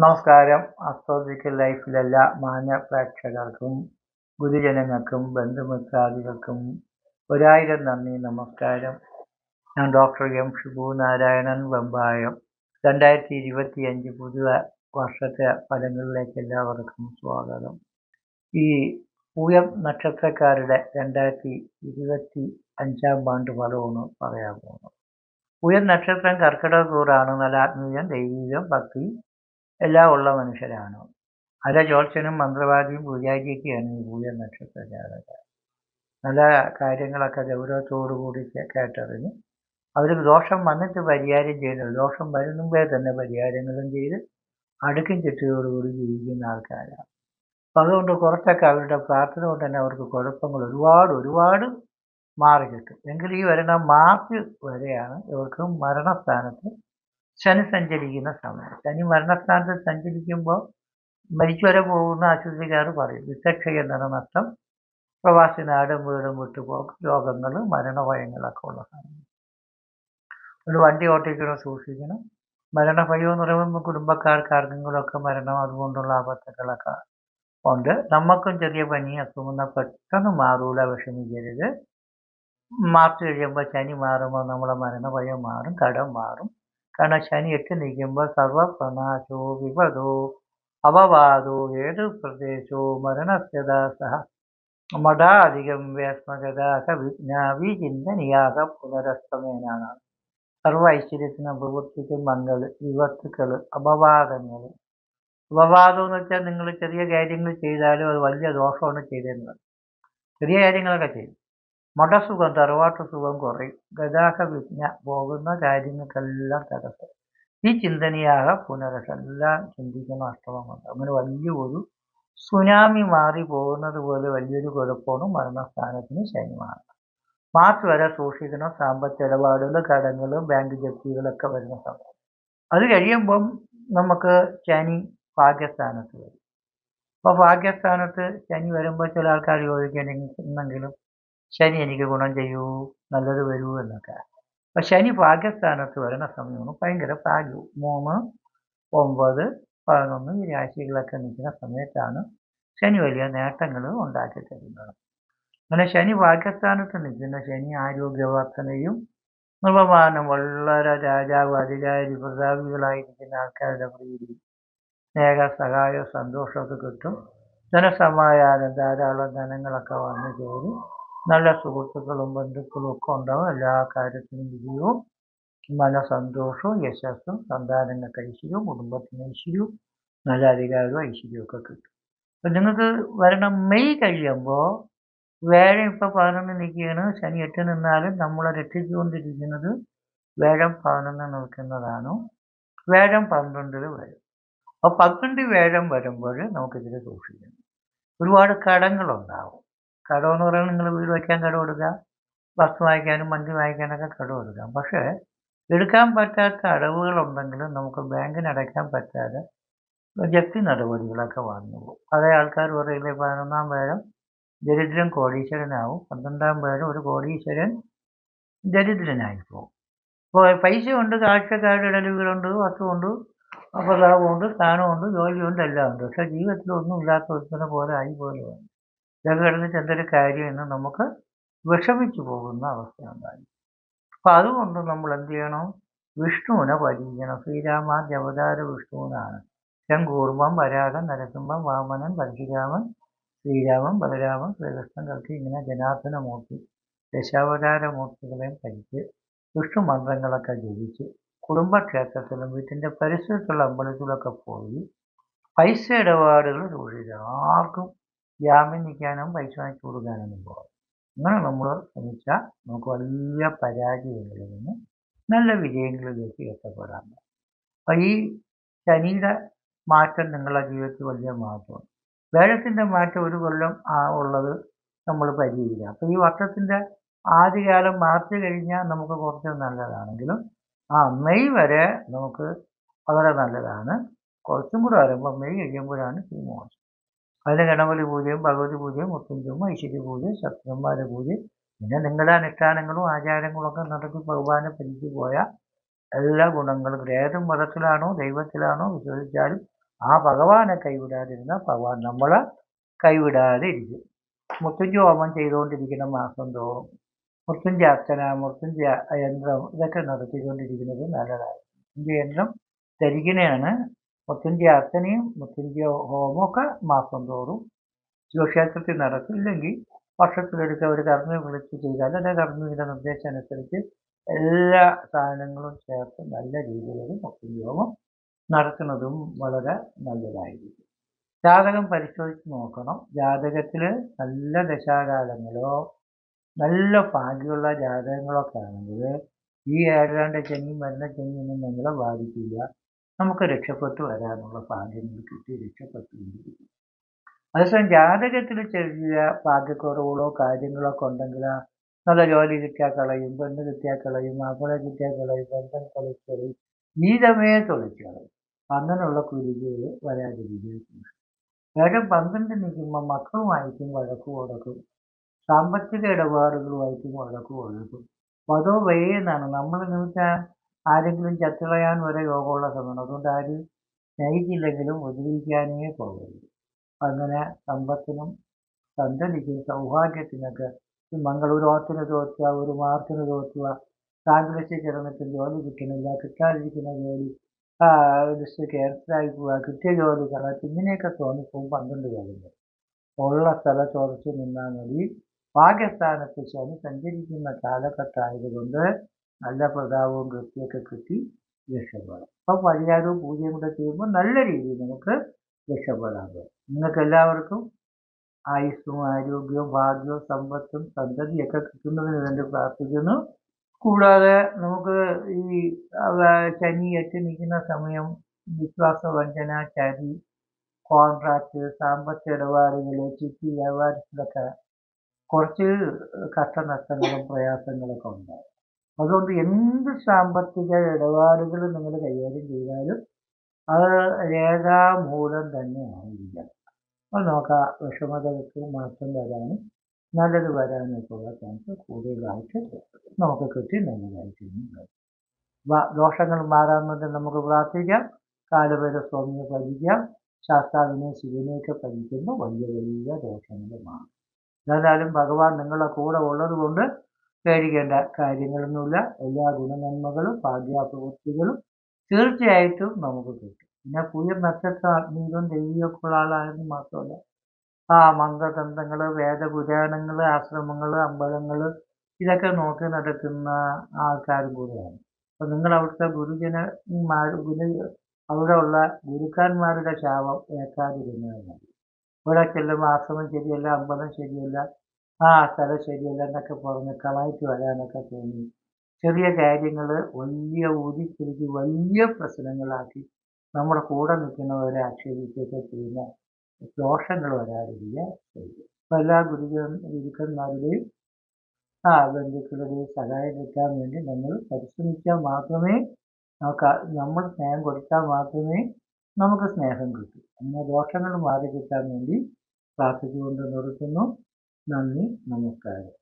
നമസ്കാരം. അസ്ട്രോളജിക്കൽ ലൈഫിലെല്ലാ മാന്യ പ്രേക്ഷകർക്കും ഗുരുജനങ്ങൾക്കും ബന്ധുമിത്രാദികൾക്കും ഒരായിരം നന്ദി നമസ്കാരം. ഞാൻ ഡോക്ടർ എം. ഷിബു നാരായണൻ വെമ്പായം. രണ്ടായിരത്തി ഇരുപത്തി അഞ്ച് പുതിയ വർഷത്തെ ഫലങ്ങളിലേക്ക് എല്ലാവർക്കും സ്വാഗതം. ഈ പൂയം നക്ഷത്രക്കാരുടെ രണ്ടായിരത്തി ഇരുപത്തി അഞ്ചാം ആണ്ട് ഫലമാണ് പറയാൻ പോകുന്നത് പൂയം നക്ഷത്രം കർക്കിടക കൂറാണ്. നല്ല ആത്മീയം ദൈവീകം ഭക്തി എല്ലാം ഉള്ള മനുഷ്യരാണ്. അര ജ്യോത്സ്യനും മന്ത്രവാദിയും പൂജാരിയൊക്കെയാണ് ഈ പൂയ നക്ഷത്രക്കാരൊക്കെ നല്ല കാര്യങ്ങളൊക്കെ ഗൗരവത്തോടു കൂടി കേട്ടറിഞ്ഞ് അവർക്ക് ദോഷം വന്നിട്ട് പരിഹാരം ചെയ്യുന്നത് ദോഷം വരുന്നുമ്പേ തന്നെ പരിഹാരങ്ങളും ചെയ്ത് അടുക്കും ചിട്ടയോടുകൂടി ജീവിക്കുന്ന ആൾക്കാരാണ്. അപ്പം അതുകൊണ്ട് കുറച്ചൊക്കെ അവരുടെ പ്രാർത്ഥന കൊണ്ട് തന്നെ അവർക്ക് കുഴപ്പങ്ങൾ ഒരുപാട് ഒരുപാട് മാറി കിട്ടും എങ്കിൽ ഈ വരുന്ന മാർച്ച് വരെയാണ് ഇവർക്ക് മരണസ്ഥാനത്ത് ശനി സഞ്ചരിക്കുന്ന സമയം ശനി മരണസ്ഥാനത്ത് സഞ്ചരിക്കുമ്പോൾ മരിച്ചു വരെ പോകുന്ന ആശുപത്രിക്കാർ പറയും വിത്തക്ഷയ നിറനഷ്ടം പ്രവാസി നാടും വീടും വിട്ടുപോക്ക് രോഗങ്ങൾ മരണഭയങ്ങളൊക്കെ ഉള്ള സമയം ഒരു വണ്ടി ഓട്ടിക്കണം സൂക്ഷിക്കണം. മരണഭയം എന്ന് പറയുമ്പോൾ കുടുംബക്കാർക്ക് ആർക്കെങ്കിലുമൊക്കെ മരണം അതുകൊണ്ടുള്ള ആപത്തുകളൊക്കെ ഉണ്ട്. നമുക്കും ചെറിയ പനി അസുഖം പെട്ടെന്ന് മാറൂല വിഷമിക്കരുത്. മാർച്ച് കഴിയുമ്പോൾ ശനി മാറുമ്പോൾ നമ്മളെ മരണഭയം മാറും കടം മാറും. കാരണം ശനി എട്ട് നിൽക്കുമ്പോൾ സർവപ്രണാശോ വിപദോ അപവാദോ ഏതു പ്രദേശോ മരണസ്ഥത മഠാധികം വ്യാസ്മഗതാഹ വിജ്ഞാവി ചിന്തനിയാക പുനരസ്തമേനാണ്. സർവ ഐശ്വര്യത്തിന് പ്രവൃത്തിക്കും മംഗൾ വിപത്തുക്കൾ അപവാദങ്ങൾ അപവാദം എന്ന് വെച്ചാൽ നിങ്ങൾ ചെറിയ കാര്യങ്ങൾ ചെയ്താലും അത് വലിയ ദോഷമാണ് ചെയ്തിരുന്നത് ചെറിയ കാര്യങ്ങളൊക്കെ ചെയ്യും. മഠസുഖം തറവാട്ട് സുഖം കുറയും. ഗതാഗ വിജ്ഞ പോകുന്ന കാര്യങ്ങൾക്കെല്ലാം തടസ്സം. ഈ ചിന്തനയാക പുനരസ എല്ലാം ചിന്തിക്കുന്ന അഷ്ടമമുണ്ട് അങ്ങനെ വലിയൊരു സുനാമി മാറി പോകുന്നത് പോലെ വലിയൊരു കുഴപ്പമാണ് മരണസ്ഥാനത്തിന് ശനിമാണ് മാർച്ച് വരെ സൂക്ഷിക്കണം. സാമ്പത്തിക ഇടപാടുകൾ കടങ്ങൾ ബാങ്ക് ജപ്തികളൊക്കെ വരുന്ന സമയം അത് കഴിയുമ്പം നമുക്ക് ശനി ഭാഗ്യസ്ഥാനത്ത് വരും. അപ്പോൾ ഭാഗ്യസ്ഥാനത്ത് ശനി വരുമ്പോൾ ചില ആൾക്കാർ ചോദിക്കുന്നെങ്കിലും ശനി എനിക്ക് ഗുണം ചെയ്യൂ നല്ലത് വരൂ എന്നൊക്കെ. അപ്പം ശനി ഭാഗ്യസ്ഥാനത്ത് വരുന്ന സമയമാണ് ഭയങ്കര ഭാഗ്യവും. മൂന്ന് ഒമ്പത് പതിനൊന്ന് ഈ രാശികളൊക്കെ നിൽക്കുന്ന സമയത്താണ് ശനി വലിയ നേട്ടങ്ങൾ ഉണ്ടാക്കി തരുന്നത്. അങ്ങനെ ശനി ഭാഗ്യസ്ഥാനത്ത് നിൽക്കുന്ന ശനി ആരോഗ്യവർദ്ധനയും നിർവമാനം വളരെ രാജാവ് അധികാരി പ്രതാപികളായിരിക്കുന്ന ആൾക്കാരുടെ പ്രീതി സ്നേഹ സഹായ സന്തോഷമൊക്കെ കിട്ടും. ധനസമായാലും ധാരാളം ധനങ്ങളൊക്കെ വന്നു ചേരും. നല്ല സുഹൃത്തുക്കളും ബന്ധുക്കളും ഒക്കെ ഉണ്ടാവും. എല്ലാ കാര്യത്തിനും വിജയവും മനസന്തോഷവും യശസ്സും സന്താനങ്ങൾക്ക് ഐശ്വര്യവും കുടുംബത്തിന് ഐശ്വര്യവും നല്ല അധികാരവും ഐശ്വര്യവും ഒക്കെ കിട്ടും. അപ്പം നിങ്ങൾക്ക് വരണം. മെയ് കഴിയുമ്പോൾ വേഴം ഇപ്പോൾ പതിനൊന്ന് നിൽക്കുകയാണ്. ശനി എട്ട് നിന്നാലും നമ്മളെ രക്ഷിച്ചുകൊണ്ടിരിക്കുന്നത് വേഴം പതിനൊന്ന് നിൽക്കുന്നതാണ്. വേഴം പന്ത്രണ്ടിൽ വരും. അപ്പോൾ പന്ത്രണ്ട് വേഴം വരുമ്പോൾ നമുക്കിതിൽ സൂക്ഷിക്കണം. ഒരുപാട് കടങ്ങളുണ്ടാവും. കടം എന്ന് പറയുന്നത് നിങ്ങൾ വീട് വയ്ക്കാൻ കടം എടുക്കാം ബസ് വാങ്ങിക്കാനും വണ്ടി വാങ്ങിക്കാനൊക്കെ കടം എടുക്കാം പക്ഷേ എടുക്കാൻ പറ്റാത്ത അടവുകളുണ്ടെങ്കിലും നമുക്ക് ബാങ്കിന് അടയ്ക്കാൻ പറ്റാതെ ജപ്തി നടപടികളൊക്കെ വന്നു പോകും. അതേ ആൾക്കാർ പറയില്ലേ പതിനൊന്നാം പേരും ദരിദ്രൻ കോടീശ്വരനാവും പന്ത്രണ്ടാം പേരും ഒരു കോടീശ്വരൻ ദരിദ്രനായി പോകും. അപ്പോൾ പൈസ ഉണ്ട് കാഴ്ചക്കാരുടെ ഇടലുകളുണ്ട് വസ്തുണ്ട് അപ്രതാപമുണ്ട് സ്ഥാനമുണ്ട് ജോലിയുണ്ട് എല്ലാം ഉണ്ട് പക്ഷേ ജീവിതത്തിൽ ഒന്നും ഇല്ലാത്ത ഒരുത്തിനെ പോലെ ആയി പോലെ ഇതൊക്കെ കിടന്ന് എന്തൊരു കാര്യം എന്ന് നമുക്ക് വിഷമിച്ചു പോകുന്ന അവസ്ഥയുണ്ടായി അപ്പം അതുകൊണ്ട് നമ്മൾ എന്ത് ചെയ്യണം? വിഷ്ണുവിനെ ഭജിക്കണം ശ്രീരാമാദ്യ അവതാര വിഷ്ണുവിനാണ്. ശങ്കൂർമ്മം വരാഹം നരസിംഹം വാമനൻ പരശുരാമൻ ശ്രീരാമൻ ബലരാമൻ ശ്രീകൃഷ്ണൻ കൽക്കി ഇങ്ങനെ ജനാർദ്ദനമൂർത്തി ദശാവതാരമൂർത്തികളെയും ഭജിച്ച് വിഷ്ണു മന്ത്രങ്ങളൊക്കെ ജപിച്ച് കുടുംബക്ഷേത്രത്തിലും വീട്ടിന്റെ പരിസരത്തുള്ള അമ്പലത്തിലൊക്കെ പോയി പൈസ ഇടപാടുകൾ സൂക്ഷിക്കണം ആർക്കും ജാമ്യം നിൽക്കാനും പൈസ വാങ്ങിച്ചു കൊടുക്കാനൊന്നും പോകാം. അങ്ങനെ നമ്മൾ ശ്രമിച്ചാൽ നമുക്ക് വലിയ പരാജയങ്ങളിൽ നിന്ന് നല്ല വിജയങ്ങളിലേക്ക് എത്തപ്പെടാൻ അപ്പം ഈ ശനിയുടെ മാറ്റം നിങ്ങളുടെ ജീവിതത്തിൽ വലിയ മാറ്റമാണ്. വേഴത്തിന്റെ മാറ്റം ഒരു കൊല്ലം ആ ഉള്ളത് നമ്മൾ പരിഹരിക്കുക അപ്പോൾ ഈ വർഷത്തിന്റെ ആദ്യകാലം മാർച്ച് കഴിഞ്ഞാൽ നമുക്ക് കുറച്ച് നല്ലതാണെങ്കിലും ആ മെയ് വരെ നമുക്ക് വളരെ നല്ലതാണ്. കുറച്ചും കൂടെ വരുമ്പോൾ മെയ് കഴിയുമ്പോഴാണ് ഈ മോശം. അതിന് ഗണപതി പൂജയും ഭഗവതി പൂജയും മുത്തഞ്ചും ഐശ്വര്യ പൂജയും ശത്രുന്മാരുടെ പൂജയും. പിന്നെ നിങ്ങളുടെ അനുഷ്ഠാനങ്ങളും ആചാരങ്ങളും ഒക്കെ നടത്തി ഭഗവാനെ പിരിച്ചു പോയ എല്ലാ ഗുണങ്ങളും ഏത് മതത്തിലാണോ ദൈവത്തിലാണോ വിശ്വസിച്ചാലും ആ ഭഗവാനെ കൈവിടാതിരുന്ന ഭഗവാൻ നമ്മളെ കൈവിടാതെ ഇരിക്കും മുത്തഞ്ചി ഹോമം ചെയ്തുകൊണ്ടിരിക്കുന്ന മാസം തോറും മുത്തഞ്ചി അർച്ചന മുത്തഞ്ചി യന്ത്രം ഇതൊക്കെ നടത്തിക്കൊണ്ടിരിക്കുന്നത് നല്ലതാണ് യന്ത്രം ധരിക്കുന്നതാണ് മുത്തഞ്ചി അർച്ചനയും മുത്തഞ്ചി ഹോമവും ഒക്കെ മാസം തോറും ശിവക്ഷേത്രത്തിൽ നടക്കും. ഇല്ലെങ്കിൽ വർഷത്തിലൊരിക്കൽ ഒരു കർമ്മി വിളിച്ച് ചെയ്താൽ അല്ലെ കർമ്മിയുടെ നിർദ്ദേശം അനുസരിച്ച് എല്ലാ സാധനങ്ങളും ചേർത്ത് നല്ല രീതിയിൽ മുത്തഞ്ചി ഹോമം നടത്തുന്നതും വളരെ നല്ലതായിരിക്കും. ജാതകം പരിശോധിച്ച് നോക്കണം. ജാതകത്തിൽ നല്ല ദശാകാലങ്ങളോ നല്ല ഭാഗ്യമുള്ള ജാതകങ്ങളൊക്കെ ആണെങ്കിൽ ഈ ഏഴാണ്ട് ചെങ്ങി വരുന്ന ചെങ്ങിയൊന്നും നിങ്ങളെ ബാധിക്കില്ല. നമുക്ക് രക്ഷപ്പെട്ടു വരാനുള്ള ഭാഗ്യങ്ങൾ കിട്ടി രക്ഷപ്പെട്ടു അതേസമയം ജാതകത്തിൽ ചെറിയ ഭാഗ്യക്കുറവുകളോ കാര്യങ്ങളോ ഒക്കെ ഉണ്ടെങ്കിൽ നല്ല ജോലി കിട്ടിയാൽ കളയും പെണ്ണ് കിട്ടിയാൽ കളയും മാപ്പിള കിട്ടിയാൽ കളയും ബന്ധം കളിച്ച് കളയും ജീവിതമേ തൊളിച്ച് കളയും. അങ്ങനെയുള്ള കുരുതികൾ വരാതിരിക്കും വേഗം പന്ത്രണ്ട് നിൽക്കുമ്പോൾ മക്കളുമായിട്ടും വഴക്ക് കൊടുക്കും സാമ്പത്തിക ഇടപാടുകളുമായിട്ടും വഴക്ക് കൊടുക്കും അതോ എന്നാണ് നമ്മൾ നിമിത്തം ആരെങ്കിലും ചത്തുകളയാൻ വരെ യോഗമുള്ള സമയമാണ്. അതുകൊണ്ട് ആര് സ്നേഹിച്ചില്ലെങ്കിലും ഉപദ്രവിക്കാനേ പോകരുത് അങ്ങനെ സമ്പത്തിനും സന്തതിക്കും സൗഭാഗ്യത്തിനൊക്കെ മംഗളൂരോത്തിന് തോറ്റുക ഒരു മാർക്കിന് തോറ്റുക കാൺഗ്രസിൽ കിടന്നിട്ട് ജോലി കിട്ടണില്ല കിട്ടാതിരിക്കുന്ന ജോലി ലിസ്റ്റ് ക്യാൻസലായി പോവുക കിട്ടിയ ജോലി കളത്ത് ഇങ്ങനെയൊക്കെ തോന്നിപ്പോകും പന്ത്രണ്ട് കാര്യങ്ങൾ ഉള്ള സ്ഥലത്ത് ഉറച്ചു നിന്നാൽ മതി. ഭാഗ്യസ്ഥാനത്ത് ശനി സഞ്ചരിക്കുന്ന കാലഘട്ടമായതുകൊണ്ട് നല്ല പ്രതാപവും കൃത്യമൊക്കെ കിട്ടി രക്ഷപ്പെടാം. അപ്പം പരിഹാരവും പൂജയും കൂടെ ചെയ്യുമ്പോൾ നല്ല രീതിയിൽ നമുക്ക് രക്ഷപ്പെടാൻ പറ്റും. നിങ്ങൾക്ക് എല്ലാവർക്കും ആയുസ്സും ആരോഗ്യവും ഭാഗ്യവും സമ്പത്തും സന്തതിയൊക്കെ കിട്ടുന്നതിന് വേണ്ടി പ്രാർത്ഥിക്കുന്നു. കൂടാതെ നമുക്ക് ഈ ശനി എത്തി നിൽക്കുന്ന സമയം വിശ്വാസവഞ്ചന ചരി കോൺട്രാക്ട് സാമ്പത്തിക ഇടപാടുകൾ ചിട്ടി വ്യാപാരത്തിലൊക്കെ കുറച്ച് കഷ്ടനഷ്ടങ്ങളും പ്രയാസങ്ങളൊക്കെ ഉണ്ടാകും. അതുകൊണ്ട് എന്ത് സാമ്പത്തിക ഇടപാടുകൾ നിങ്ങൾ കൈകാര്യം ചെയ്താലും അത് രേഖാമൂലം തന്നെ ആയിരിക്കണം അത് നോക്കാം വിഷമതകൾക്ക് മാറ്റം വരാനും നല്ലത് വരാനൊക്കെയുള്ള ചാൻസ് കൂടുതലായിട്ട് നമുക്ക് കിട്ടി നല്ലതായിട്ട് ദോഷങ്ങൾ മാറാൻ വേണ്ടി നമുക്ക് പ്രാർത്ഥിക്കാം. കാലഭൈര സ്വാമിയെ പഠിക്കാം. ശാസ്താവിനെ ശിവനെയൊക്കെ പഠിക്കുമ്പോൾ വലിയ വലിയ ദോഷങ്ങൾ മാറും. ഏതായാലും ഭഗവാൻ നിങ്ങളുടെ കൂടെ ഉള്ളത് കൊണ്ട് പേടിക്കേണ്ട കാര്യങ്ങളൊന്നുമില്ല. എല്ലാ ഗുണനന്മകളും ഭാഗ്യാപ്രവൃത്തികളും തീർച്ചയായിട്ടും നമുക്ക് കിട്ടും. പിന്നെ പുതിയ നക്ഷത്ര ആത്മീയവും ദൈവികമൊക്കെ ഉള്ള ആളായെന്ന് മാത്രമല്ല. ആ മന്ത്രതന്ത്രങ്ങൾ വേദപുരാണങ്ങൾ ആശ്രമങ്ങൾ അമ്പലങ്ങൾ ഇതൊക്കെ നോക്കി നടക്കുന്ന ആൾക്കാരും കൂടെയാണ്. അപ്പം നിങ്ങൾ അവിടുത്തെ ഗുരുജനന്മാർ ഗുരു അവിടെ ഉള്ള ഗുരുക്കന്മാരുടെ ശാപം ഏക്കാതിരുന്നതാണ് ഇവിടെ ചെല്ലുമ്പോൾ ആശ്രമം ശരിയല്ല അമ്പലം ശരിയല്ല ആ സ്ഥലം ശരിയല്ല എന്നൊക്കെ പറഞ്ഞ് കളായിട്ട് വരാനൊക്കെ തോന്നി. ചെറിയ കാര്യങ്ങൾ വലിയ ഊതിക്കുരുക്കി വലിയ പ്രശ്നങ്ങളാക്കി നമ്മുടെ കൂടെ നിൽക്കുന്നവരെ ആക്ഷേപിക്കുകയൊക്കെ ചെയ്യുന്ന ദോഷങ്ങൾ ചെയ്യും. അപ്പം എല്ലാ ഗുരുജൻ ഗുരുക്കന്മാരുടെയും ആ ബന്ധുക്കളുടെയും സഹായം കിട്ടാൻ വേണ്ടി നമ്മൾ പരിശ്രമിച്ചാൽ മാത്രമേ നമുക്ക് നമ്മൾ സ്നേഹം കൊടുത്താൽ മാത്രമേ നമുക്ക് സ്നേഹം കിട്ടൂ. അങ്ങനെ ദോഷങ്ങൾ മാറി കിട്ടാൻ വേണ്ടി പ്രാർത്ഥിച്ചുകൊണ്ട് നിർത്തുന്നു. നന്ദി നമസ്കാരം.